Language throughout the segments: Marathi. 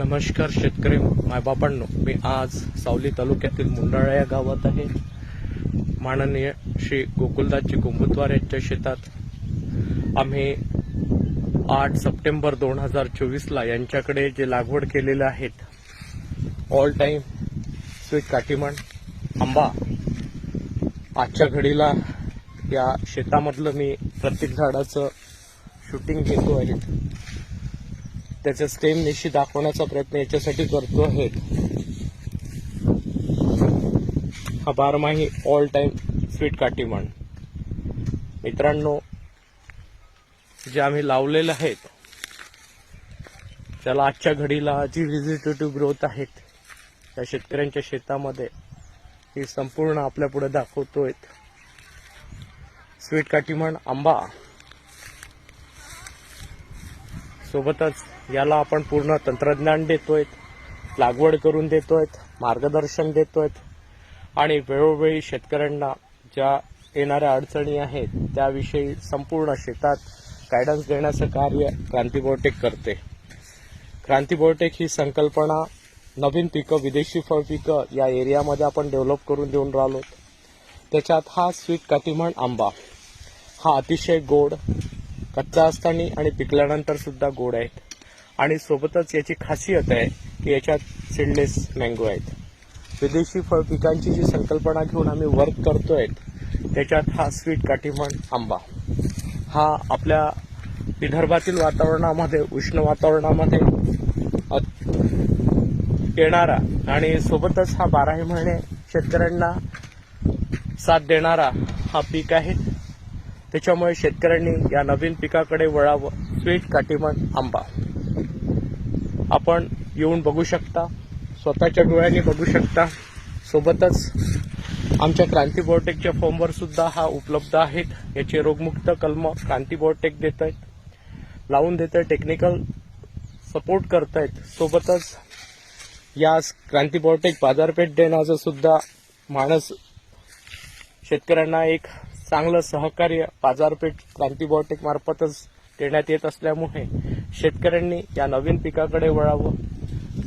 नमस्कार शेतकरी मायबापांनो मी आज सावली तालुक्यातील मुंडाळा या गावात आहे. माननीय श्री गोकुलदासजी कुंभुतवार यांच्या शेतात आम्ही आठ सप्टेंबर दोन हजार चोवीसला यांच्याकडे जे लागवड केलेले आहेत ऑल टाईम स्वीट काटीमण आंबा आजच्या घडीला या शेतामधलं मी प्रत्येक झाडाचं शूटिंग घेतो आहे. त्याचं स्टेम निशी दाखवण्याचा प्रयत्न याच्यासाठी करतो आहे. हा बारमाही ऑल टाइम स्वीट काटीमण मित्रांनो जे आम्ही लावलेले आहेत त्याला आजच्या घडीला जी व्हिजिटेटिव्ह ग्रोथ आहेत त्या शेतकऱ्यांच्या शेतामध्ये ही संपूर्ण आपल्या पुढे दाखवतोय. स्वीट काटीमण आंबा. सोबतच याला आपण पूर्ण तंत्रज्ञान देतोय लागवड करून देतोय मार्गदर्शन देतोय. आणि वेळोवेळी शेतकऱ्यांना ज्या येणाऱ्या अडचणी आहेत त्याविषयी संपूर्ण शेतात गायडन्स देण्याचं कार्य क्रांती बोटेक करते. क्रांती बोटेक ही संकल्पना नवीन पिकं विदेशी फळ पिकं या एरियामध्ये आपण डेव्हलप करून देऊन राहिलो. त्याच्यात हा स्वीट कातिमण आंबा. हा अतिशय गोड कच्चा असताना आणि पिकल्यानंतर सुद्धा गोड आहेत. आणि सोबतच याची खासियत आहे की याच्यात सीडलेस मँगो आहेत. विदेशी फळ पिकांची जी संकल्पना घेऊन आम्ही वर्क करतोय त्याच्यात हा स्वीट काठीमण आंबा. हा आपल्या विदर्भातील वातावरणामध्ये उष्ण वातावरणामध्ये येणारा आणि सोबतच हा बाराही महिने शेतकऱ्यांना साथ देणारा हा पीक आहे. त्याच्यामुळे शेतकऱ्यांनी या नवीन पिकाकडे वळावं. स्वीट काटीमन आंबा. आपण येऊन बघू शकता. स्वतःच्या डोळ्यांनी बघू शकता. सोबतच आमच्या क्रांती बोर्टेकच्या फॉर्मवर सुद्धा हा उपलब्ध आहेत. याचे रोगमुक्त कलम क्रांती बोर्टेक देत आहेत लावून देत आहे टेक्निकल सपोर्ट करत आहेत सोबतच या क्रांती बोर्टेक बाजारपेठ देण्याचं सुद्धा माणस शेतकऱ्यांना एक चांगलं सहकार्य बाजारपेठ क्रांती मार्फतच देण्यात येत असल्यामुळे शेतकऱ्यांनी या नवीन पिकाकडे वळावं.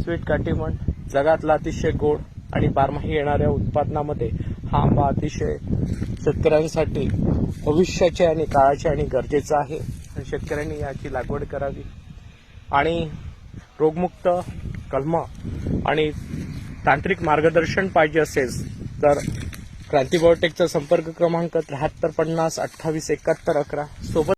स्वीट काटीमण जगातला अतिशय गोड आणि बारमाही येणाऱ्या उत्पादनामध्ये हा आंबा अतिशय शेतकऱ्यांसाठी भविष्याचे आणि काळाचे आणि गरजेचं आहे आणि शेतकऱ्यांनी याची लागवड करावी. आणि रोगमुक्त कलम आणि तांत्रिक मार्गदर्शन पाहिजे असेल तर क्रांती बायोटेकचा संपर्क क्रमांक त्र्याहत्तर पन्नास अठ्ठावीस एकाहत्तर अकरा. सोबत